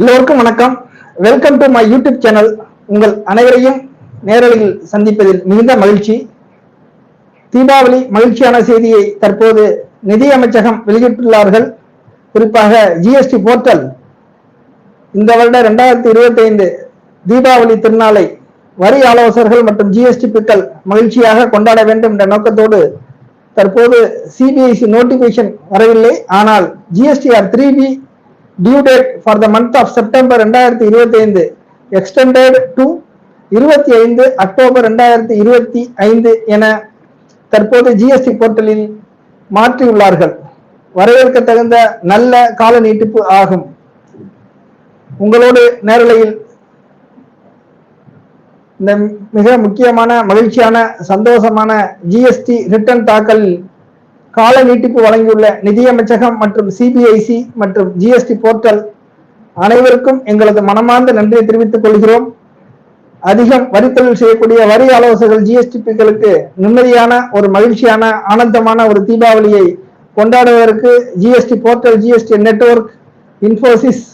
எல்லோருக்கும் வணக்கம். Welcome to my YouTube channel உங்கள் அனைவரையும் நேரலையில் சந்திப்பதில் மிகுந்த மகிழ்ச்சி. தீபாவளி மகிழ்ச்சியான செய்தியை தற்போது நிதி அமைச்சகம் வெளியிட்டுள்ளார்கள். குறிப்பாக ஜிஎஸ்டி போர்ட்டல். இந்த வருட இரண்டாயிரத்தி இருபத்தி ஐந்து தீபாவளி திருநாளை வரி ஆலோசகர்கள் மற்றும் ஜிஎஸ்டி பிக்கள் மகிழ்ச்சியாக கொண்டாட வேண்டும் என்ற நோக்கத்தோடு தற்போது சிபிஐசி நோட்டிபிகேஷன் வரவில்லை. ஆனால் GSTR three B due date for the month of September ரெண்டாயிரத்தி இருபத்தி ஐந்து எக்ஸ்டெண்டட் டு இருபத்தி ஐந்து அக்டோபர் ரெண்டாயிரத்தி இருபத்தி ஐந்து என தற்போது ஜிஎஸ்டி போர்ட்டலில் மாற்றியுள்ளார்கள். வரவேற்க தகுந்த நல்ல கால நீட்டிப்பு ஆகும். உங்களோடு நேரலையில் இந்த மிக முக்கியமான மகிழ்ச்சியான சந்தோஷமான ஜிஎஸ்டி ரிட்டர்ன் தாக்கலில் கால நீட்டிப்பு வழங்கியுள்ள நிதியமைச்சகம் மற்றும் சிபிஐசி மற்றும் ஜிஎஸ்டி போர்ட்டல் அனைவருக்கும் எங்களது மனமார்ந்த நன்றியை தெரிவித்துக் கொள்கிறோம். அதிகம் வரி தொழில் செய்யக்கூடிய வரி ஆலோசகர்கள் ஜிஎஸ்டிபிகளுக்கு நிம்மதியான ஒரு மகிழ்ச்சியான ஆனந்தமான ஒரு தீபாவளியை கொண்டாடுவதற்கு GST portal GST network Infosys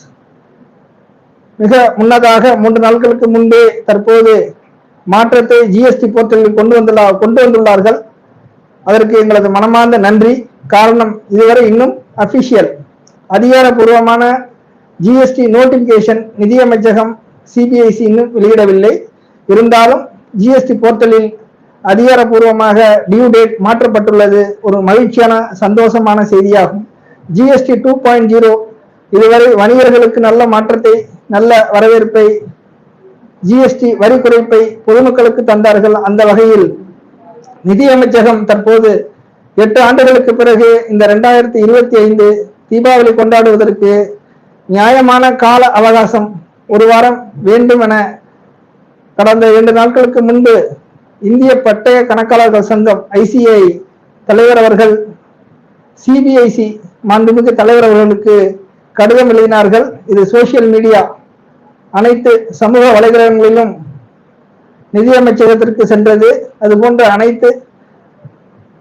மிக முன்னதாக மூன்று நாட்களுக்கு முன்பே தற்போது மாற்றத்தை ஜிஎஸ்டி போர்ட்டலில் கொண்டு வந்துள்ள கொண்டு வந்துள்ளார்கள். அதற்கு எங்களது மனமார்ந்த நன்றி. காரணம் இதுவரை இன்னும் அபிஷியல் அதிகாரப்பூர்வமான ஜிஎஸ்டி நோட்டிபிகேஷன் நிதியமைச்சகம் சிபிஐசி இன்னும் வெளியிடவில்லை. இருந்தாலும் ஜிஎஸ்டி போர்ட்டலில் அதிகாரப்பூர்வமாக டியூ டேட் மாற்றப்பட்டுள்ளது ஒரு மகிழ்ச்சியான சந்தோஷமான செய்தியாகும். ஜிஎஸ்டி டூ பாயிண்ட் ஜீரோ இதுவரை வணிகர்களுக்கு நல்ல மாற்றத்தை நல்ல வரவேற்பை ஜிஎஸ்டி வரி குறைப்பை பொதுமக்களுக்கு தந்தார்கள் அந்த வகையில் நிதியமைச்சகம் தற்போது எட்டு ஆண்டுகளுக்கு பிறகு இந்த ரெண்டாயிரத்தி இருபத்தி ஐந்து தீபாவளி கொண்டாடுவதற்கு நியாயமான கால அவகாசம் ஒரு வாரம் வேண்டும் என கடந்த இரண்டு நாட்களுக்கு முன்பு இந்திய பட்டய கணக்காளர்கள் சங்கம் ஐசிஐ தலைவர் அவர்கள் சிபிஐசி மாண்புமிகு தலைவர் அவர்களுக்கு கடிதம் எழுதினார்கள். இது சோசியல் மீடியா. அனைத்து சமூக வலைதளங்களிலும் நிதியமைச்சகத்திற்கு சென்றது. அதுபோன்ற அனைத்து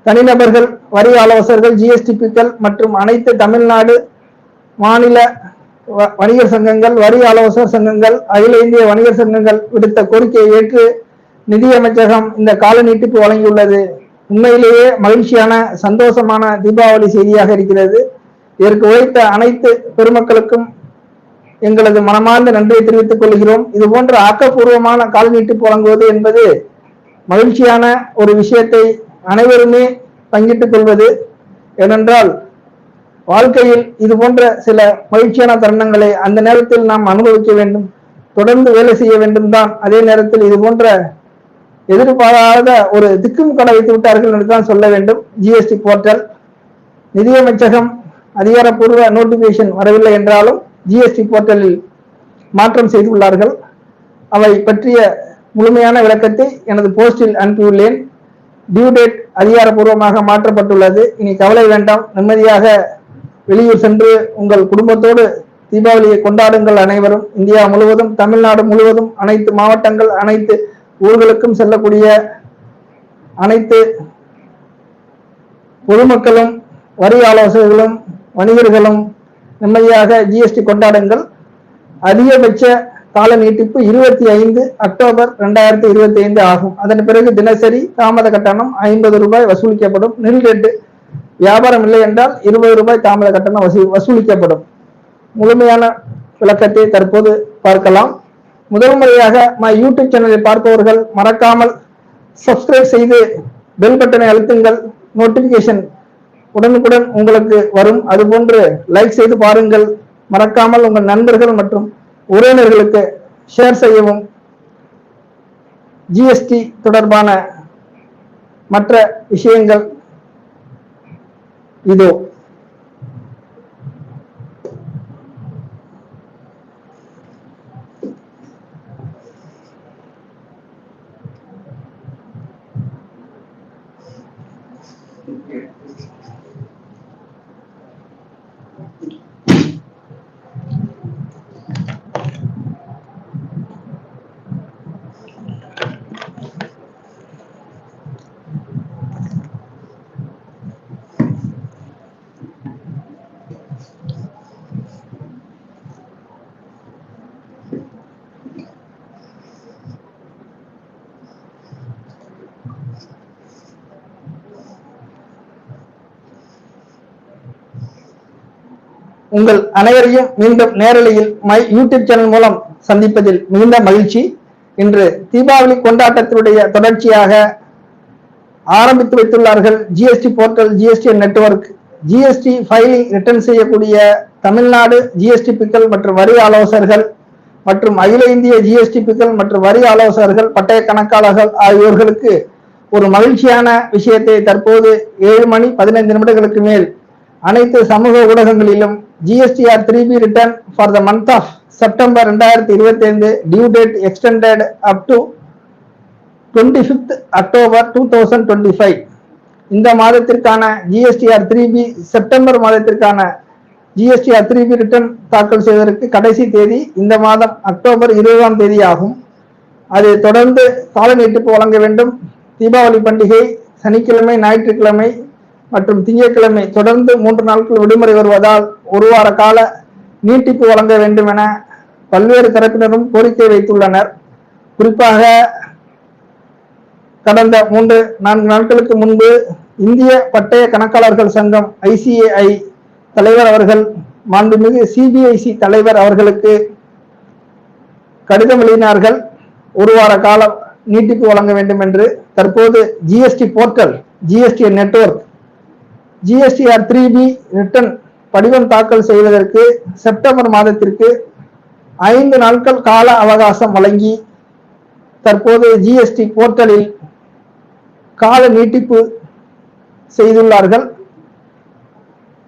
தனிநபர்கள் வரி ஆலோசகர்கள் ஜிஎஸ்டிபிக்கள் மற்றும் அனைத்து தமிழ்நாடு மாநில வணிகர் சங்கங்கள் வரி ஆலோசகர் சங்கங்கள் அகில இந்திய வணிகர் சங்கங்கள் விடுத்த கோரிக்கையை ஏற்று நிதியமைச்சகம் இந்த கால நீட்டிப்பு வழங்கியுள்ளது. உண்மையிலேயே மகிழ்ச்சியான சந்தோஷமான தீபாவளி செய்தியாக இருக்கிறது. இதற்கு உழைத்த அனைத்து பெருமக்களுக்கும் எங்களது மனமார்ந்த நன்றியை தெரிவித்துக் கொள்கிறோம். இது போன்ற ஆக்கப்பூர்வமான கால நீட்டிப்பு வழங்குவது என்பது மகிழ்ச்சியான ஒரு விஷயத்தை அனைவருமே பங்கிட்டுக் கொள்வது ஏனென்றால் வாழ்க்கையில் இது போன்ற சில மகிழ்ச்சியான தருணங்களை அந்த நேரத்தில் நாம் அனுபவிக்க வேண்டும். தொடர்ந்து வேலை செய்ய வேண்டும் தான் அதே நேரத்தில் இது போன்ற எதிர்பாராத ஒரு திக்கும் கடை வைத்து விட்டார்கள் என்று தான் சொல்ல வேண்டும். ஜிஎஸ்டி போர்ட்டல் நிதியமைச்சகம் அதிகாரப்பூர்வ நோட்டிபிகேஷன் வரவில்லை என்றாலும் ஜிஎஸ்டி போர்ட்டலில் மாற்றம் செய்துள்ளார்கள். அவை பற்றிய முழுமையான விளக்கத்தை எனது போஸ்டில் அனுப்பியுள்ளேன். டியூ டேட் அதிகாரப்பூர்வமாக மாற்றப்பட்டுள்ளது. இனி கவலை வேண்டாம். நிம்மதியாக வெளியூர் சென்று உங்கள் குடும்பத்தோடு தீபாவளியை கொண்டாடுங்கள் அனைவரும். இந்தியா முழுவதும் தமிழ்நாடு முழுவதும் அனைத்து மாவட்டங்கள் அனைத்து ஊர்களுக்கும் செல்லக்கூடிய அனைத்து பொதுமக்களும் வரி ஆலோசகர்களும் வணிகர்களும் நிம்மதியாக ஜிஎஸ்டி கொண்டாடுங்கள். அதிகபட்ச கால நீட்டிப்பு இருபத்தி ஐந்து அக்டோபர் ரெண்டாயிரத்தி இருபத்தி ஐந்து ஆகும். அதன் பிறகு தினசரி தாமத கட்டணம் ஐம்பது ரூபாய் வசூலிக்கப்படும். நில் ரேட்டு வியாபாரம் இல்லை என்றால் இருபது ரூபாய் தாமத கட்டணம் வசூ வசூலிக்கப்படும். முழுமையான விளக்கத்தை தற்போது பார்க்கலாம். முதல் முறையாக மை யூடியூப் சேனலை பார்ப்பவர்கள் மறக்காமல் சப்ஸ்கிரைப் செய்து பெல் பட்டனை அழுத்துங்கள். நோட்டிபிகேஷன் உடனுக்குடன் உங்களுக்கு வரும். அதுபோன்று லைக் செய்து பாருங்கள். மறக்காமல் உங்கள் நண்பர்கள் மற்றும் உறவினர்களுக்கு ஷேர் செய்யவும் ஜிஎஸ்டி தொடர்பான மற்ற விஷயங்கள் இதோ. உங்கள் அனைவரையும் மீண்டும் நேரலையில் மை யூடியூப் சேனல் மூலம் சந்திப்பதில் மிகுந்த மகிழ்ச்சி. இன்று தீபாவளி கொண்டாட்டத்தினுடைய தொடர்ச்சியாக ஆரம்பித்து வைத்துள்ளார்கள் GST portal GST network GST filing return செய்யக்கூடிய தமிழ்நாடு ஜிஎஸ்டி பிக்கள் மற்றும் வரி ஆலோசகர்கள் மற்றும் அகில இந்திய ஜிஎஸ்டி பிக்கள் மற்றும் வரி ஆலோசகர்கள் பட்டய கணக்காளர்கள் ஆகியோர்களுக்கு ஒரு மகிழ்ச்சியான விஷயத்தை தற்போது ஏழு மணி பதினைந்து நிமிடங்களுக்கு மேல் அனைத்து சமூக ஊடகங்களிலும் GSTR three B return for the month of September ரெண்டாயிரத்தி இருபத்தி ஐந்து due date extended up to twenty fifth October two thousand twenty five இந்த மாதத்திற்கான ஜிஎஸ்டிஆர் த்ரீ பி செப்டம்பர் மாதத்திற்கான ஜிஎஸ்டிஆர் த்ரீ பி ரிட்டர்ன் தாக்கல் செய்வதற்கு கடைசி தேதி இந்த மாதம் அக்டோபர் இருபதாம் தேதி ஆகும் அது தொடர்ந்து கால நீட்டிப்பு வழங்க வேண்டும். தீபாவளி பண்டிகை சனிக்கிழமை ஞாயிற்றுக்கிழமை மற்றும் திங்கட்கிழமை தொடர்ந்து மூன்று நாட்கள் விடுமுறை வருவதால் ஒரு வார கால நீட்டிப்பு வழங்க வேண்டும் என பல்வேறு தரப்பினரும் கோரிக்கை வைத்துள்ளனர். குறிப்பாக கடந்த மூன்று நான்கு நாட்களுக்கு முன்பு இந்திய பட்டய கணக்காளர்கள் சங்கம் ஐசிஏஐ தலைவர் அவர்கள் மாண்புமிகு சிபிஐசி தலைவர் அவர்களுக்கு கடிதம் எழுதினார்கள். ஒரு வார காலம் நீட்டிப்பு வழங்க வேண்டும் என்று தற்போது GST portal GST network GSTR three B return படிவம் தாக்கல் செய்வதற்கு செப்டம்பர் மாதத்திற்கு ஐந்து நாட்கள் கால அவகாசம் வழங்கி தற்போது ஜிஎஸ்டி போர்ட்டலில் கால நீட்டிப்பு செய்துள்ளார்கள்.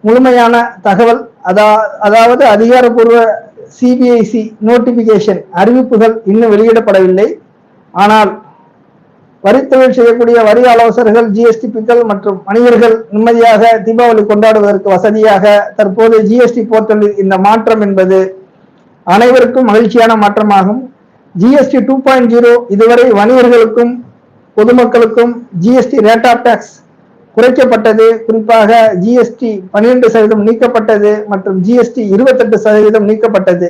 முழுமையான தகவல் அதா அதாவது அதிகாரப்பூர்வ சிபிஐசி நோட்டிபிகேஷன் அறிவிப்புகள் இன்னும் வெளியிடப்படவில்லை. ஆனால் வரித்தொழில் செய்யக்கூடிய வரி ஆலோசகர்கள் ஜிஎஸ்டி பிக்கள் மற்றும் வணிகர்கள் நிம்மதியாக தீபாவளி கொண்டாடுவதற்கு வசதியாக தற்போது ஜிஎஸ்டி போர்ட்டலில் இந்த மாற்றம் என்பது அனைவருக்கும் மகிழ்ச்சியான மாற்றமாகும். ஜிஎஸ்டி டூ பாயிண்ட் ஜீரோ இதுவரை வணிகர்களுக்கும் பொதுமக்களுக்கும் ஜிஎஸ்டி ரேட் ஆஃப் டேக்ஸ் குறைக்கப்பட்டது. குறிப்பாக ஜிஎஸ்டி பன்னிரெண்டு சதவீதம் நீக்கப்பட்டது மற்றும் ஜிஎஸ்டி இருபத்தெட்டு சதவீதம் நீக்கப்பட்டது.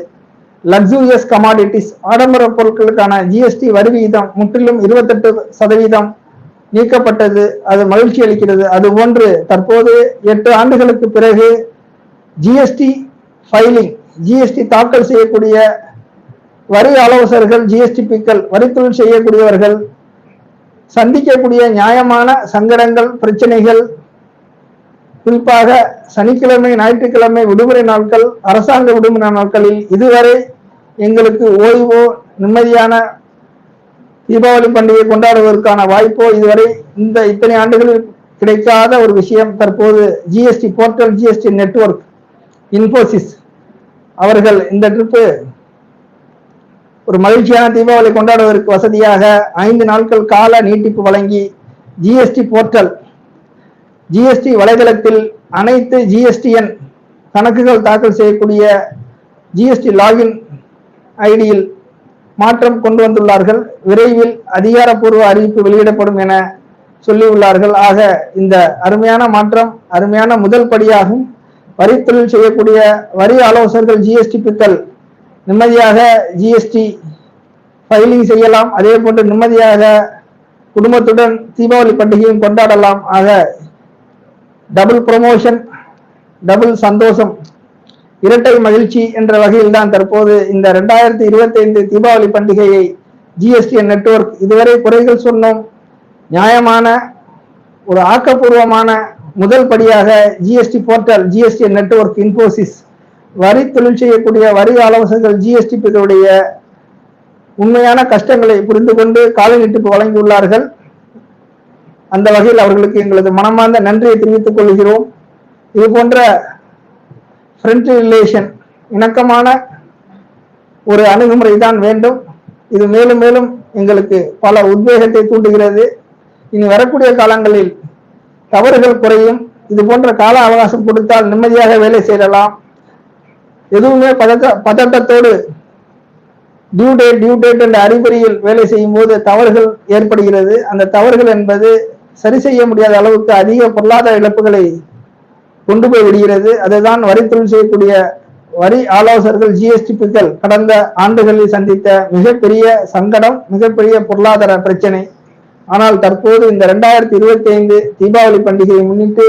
லக்ஸூரியஸ் கமாடிட்டிஸ் ஆடம்பர பொருட்களுக்கான ஜிஎஸ்டி வரி விகிதம் முற்றிலும் இருபத்தெட்டு சதவீதம் நீக்கப்பட்டது. அது மகிழ்ச்சி அளிக்கிறது. அது ஒன்று. தற்போது எட்டு ஆண்டுகளுக்கு பிறகு ஜிஎஸ்டி ஃபைலிங் ஜிஎஸ்டி தாக்கல் செய்யக்கூடிய வரி ஆலோசகர்கள் ஜிஎஸ்டி பிக்கள் வரித்தொழில் செய்யக்கூடியவர்கள் சந்திக்கக்கூடிய நியாயமான சங்கடங்கள் பிரச்சனைகள் குறிப்பாக சனிக்கிழமை ஞாயிற்றுக்கிழமை விடுமுறை நாட்கள் அரசாங்க விடுமுறை நாட்களில் இதுவரை எங்களுக்கு ஓய்வோ நிம்மதியான தீபாவளி பண்டிகை கொண்டாடுவதற்கான வாய்ப்போ இதுவரை இந்த இத்தனை ஆண்டுகளில் கிடைக்காத ஒரு விஷயம். தற்போது GST portal GST network Infosys அவர்கள் இந்த ட்ரிப்பு ஒரு மகிழ்ச்சியான தீபாவளி கொண்டாடுவதற்கு வசதியாக ஐந்து நாட்கள் கால நீட்டிப்பு வழங்கி ஜிஎஸ்டி போர்ட்டல் ஜிஎஸ்டி வலைதளத்தில் அனைத்து ஜிஎஸ்டிஎன் கணக்குகள் தாக்கல் செய்யக்கூடிய ஜிஎஸ்டி லாகின் ஐடியில் மாற்றம் கொண்டு வந்துள்ளார்கள். விரைவில் அதிகாரப்பூர்வ அறிவிப்பு வெளியிடப்படும் என சொல்லியுள்ளார்கள். ஆக இந்த அருமையான மாற்றம் அருமையான முதல் படியாகும். வரித்தொழில் செய்யக்கூடிய வரி ஆலோசகர்கள் ஜிஎஸ்டி பித்தல் நிம்மதியாக ஜிஎஸ்டி ஃபைலிங் செய்யலாம். அதே போன்று நிம்மதியாக குடும்பத்துடன் தீபாவளி பண்டிகையும் கொண்டாடலாம். ஆக டபுள் ப்ரொமோஷன் டபுள் சந்தோஷம். இரட்டை மகிழ்ச்சி என்ற வகையில் தான் தற்போது இந்த ரெண்டாயிரத்தி இருபத்தி ஐந்து தீபாவளி பண்டிகையை ஜிஎஸ்டி நெட்வொர்க் இதுவரை குறைகள் சொன்னோம். நியாயமான ஒரு ஆக்கப்பூர்வமான முதல் படியாக GST portal GST network Infosys வரி தொழில் செய்யக்கூடிய வரி ஆலோசகர்கள் ஜிஎஸ்டி பிரிவுடைய உண்மையான கஷ்டங்களை புரிந்து கொண்டு காலநீட்டிப்பு வழங்கியுள்ளார்கள். அந்த வகையில் அவர்களுக்கு எங்களது மனமார்ந்த நன்றியை தெரிவித்துக் கொள்கிறோம். இது போன்ற ஃப்ரெண்ட்லி ரிலேஷன் இணக்கமான ஒரு அணுகுமுறை தான் வேண்டும். இது மேலும் மேலும் எங்களுக்கு பல உத்வேகத்தை தூண்டுகிறது. இனி வரக்கூடிய காலங்களில் தவறுகள் குறையும். இது போன்ற கால அவகாசம் கொடுத்தால் நிம்மதியாக வேலை செய்யலாம். எதுவுமே பதக்க பதட்டத்தோடு டியூ டேட் டியூ டேட் என்ற அறிகுறியில் வேலை செய்யும் போது தவறுகள் ஏற்படுகிறது. அந்த தவறுகள் என்பது சரி செய்ய முடியாத அளவுக்கு அதிக பொருளாதார இழப்புகளை கொண்டு போய் விடுகிறது. அதுதான் வரித்தொழில் செய்யக்கூடிய வரி ஆலோசகர்கள் ஜிஎஸ்டி பிக்கள் கடந்த ஆண்டுகளில் சந்தித்த மிகப்பெரிய சங்கடம் மிகப்பெரிய பொருளாதார பிரச்சனை. ஆனால் தற்போது இந்த ரெண்டாயிரத்தி இருபத்தி ஐந்து தீபாவளி பண்டிகையை முன்னிட்டு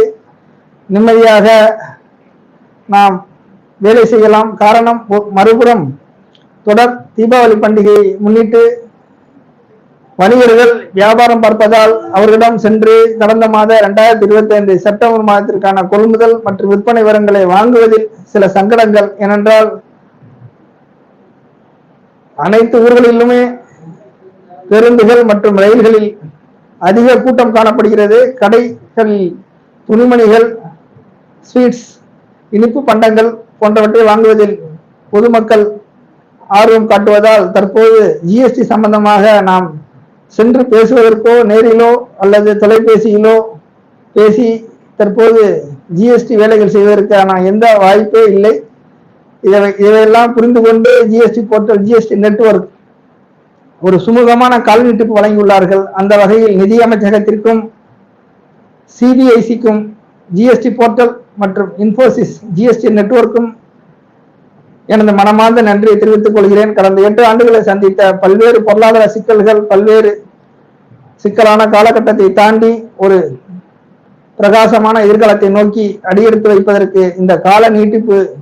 நிம்மதியாக நாம் வேலை செய்யலாம். காரணம் மறுபுறம் தொடர் தீபாவளி பண்டிகையை முன்னிட்டு வணிகர்கள் வியாபாரம் பார்ப்பதால் அவர்களிடம் சென்று கடந்த மாத இரண்டாயிரத்தி இருபத்தி ஐந்து செப்டம்பர் மாதத்திற்கான கொள்முதல் மற்றும் விற்பனை விவரங்களை வாங்குவதில் சில சங்கடங்கள். ஏனென்றால் அனைத்து ஊர்களிலுமே பேருந்துகள் மற்றும் ரயில்களில் அதிக கூட்டம் காணப்படுகிறது. கடைகளில் துணிமணிகள் ஸ்வீட்ஸ் இனிப்பு பண்டங்கள் போன்றவற்றை வாங்குவதில் பொதுமக்கள் ஆர்வம் காட்டுவதால் தற்போது ஜிஎஸ்டி சம்பந்தமாக நாம் சென்று பேசுவதற்கோ நேரிலோ அல்லது தொலைபேசியிலோ பேசி தற்போது ஜிஎஸ்டி வேலைகள் செய்வதற்கான எந்த வாய்ப்பே இல்லை. இதை இதையெல்லாம் புரிந்து கொண்டு ஜிஎஸ்டி போர்ட்டல் ஜிஎஸ்டி நெட்வொர்க் ஒரு சுமூகமான கால் வழங்கியுள்ளார்கள். அந்த வகையில் நிதி அமைச்சகத்திற்கும் சிபிஐசிக்கும் ஜிஎஸ்டி போர்ட்டல் மற்றும் இன்ஃபோசிஸ் ஜிஎஸ்டி நெட்வொர்க்கும் எனது மனமார்ந்த நன்றியை தெரிவித்துக் கொள்கிறேன். கடந்த எட்டு ஆண்டுகளை சந்தித்த பல்வேறு பொருளாதார சிக்கல்கள் பல்வேறு சிக்கலான காலகட்டத்தை தாண்டி ஒரு பிரகாசமான எதிர்காலத்தை நோக்கி அடியெடுத்து வைப்பதற்கு இந்த கால நீட்டிப்பு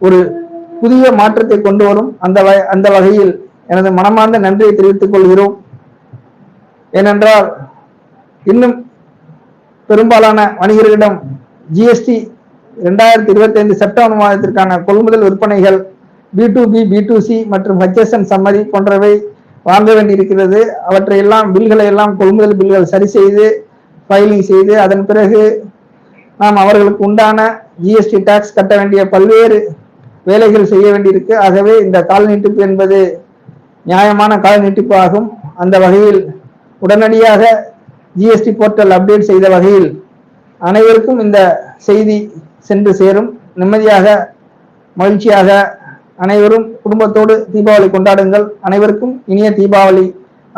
ஒரு புதிய மாற்றத்தை கொண்டு வரும். அந்த வ- அந்த வகையில் எனது மனமார்ந்த நன்றியை தெரிவித்துக் கொள்கிறோம். ஏனென்றால் இன்னும் பெரும்பாலான வணிகர்களிடம் ஜிஎஸ்டி இரண்டாயிரத்தி இருபத்தி ஐந்து செப்டம்பர் மாதத்திற்கான கொள்முதல் விற்பனைகள் B to B B to C மற்றும் ஹெச்எஸ்என் சம்மதி போன்றவை வாங்க வேண்டியிருக்கிறது. அவற்றை எல்லாம் பில்களை எல்லாம் கொள்முதல் பில்கள் சரி செய்து ஃபைலிங் செய்து அதன் பிறகு நாம் அவர்களுக்கு உண்டான ஜிஎஸ்டி டாக்ஸ் கட்ட வேண்டிய பல்வேறு வேலைகள் செய்ய வேண்டியிருக்கு. ஆகவே இந்த கால நீட்டிப்பு என்பது நியாயமான கால நீட்டிப்பு ஆகும். அந்த வகையில் உடனடியாக ஜிஎஸ்டி போர்ட்டல் அப்டேட் செய்த வகையில் அனைவருக்கும் இந்த செய்தி சென்று சேரும். நிம்மதியாக மகிழ்ச்சியாக அனைவரும் குடும்பத்தோடு தீபாவளி கொண்டாடுங்கள். அனைவருக்கும் இனிய தீபாவளி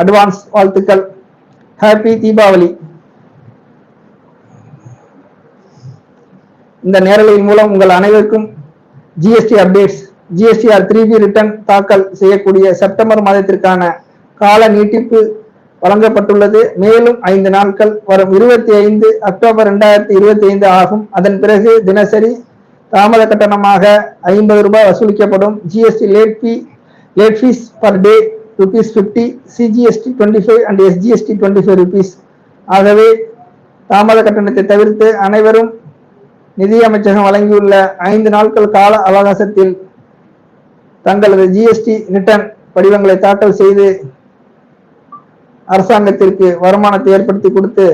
அட்வான்ஸ் வாழ்த்துக்கள். ஹாப்பி தீபாவளி. இந்த நேரலையின் மூலம் உங்கள் அனைவருக்கும் GST updates GSTR three B return தாக்கல் செய்யக்கூடிய செப்டம்பர் மாதத்திற்கான கால நீட்டிப்பு வழங்கப்பட்டுள்ளது. மேலும் ஐந்து நாட்கள் வரும் இருபத்தி ஐந்து அக்டோபர் இரண்டாயிரத்தி இருபத்தி ஐந்து ஆகும். அதன் பிறகு தினசரி தாமத கட்டணமாக ஐம்பது ரூபாய் வசூலிக்கப்படும். GST late fee late fees per day rupees fifty CGST twenty five and SGST twenty five rupees ஆகவே தாமத கட்டணத்தை தவிர்த்து அனைவரும் நிதியமைச்சகம் வழங்கியுள்ள ஐந்து நாட்கள் கால அவகாசத்தில் தங்களது ஜிஎஸ்டி ரிட்டர்ன் படிவங்களை தாக்கல் செய்து அரசாங்கத்திற்கு வருமானத்தை ஏற்படுத்தி கொடுத்து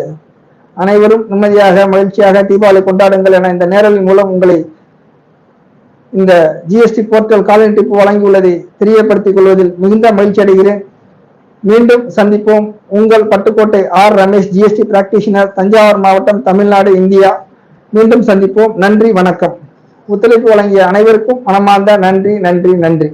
அனைவரும் நிம்மதியாக மகிழ்ச்சியாக தீபாவளி கொண்டாடுங்கள் என இந்த நேரலின் மூலம் உங்களை இந்த ஜிஎஸ்டி போர்ட்டல் காலனிட்டிப்பு வழங்கியுள்ளதை தெரியப்படுத்திக் கொள்வதில் மிகுந்த மகிழ்ச்சி அடைகிறேன். மீண்டும் சந்திப்போம். உங்கள் Pattukkottai R. Ramesh GST practitioner Thanjavur மாவட்டம் தமிழ்நாடு இந்தியா. மீண்டும் சந்திப்போம். நன்றி வணக்கம். ஒத்துழைப்பு வழங்கிய அனைவருக்கும் மனமார்ந்த நன்றி நன்றி நன்றி.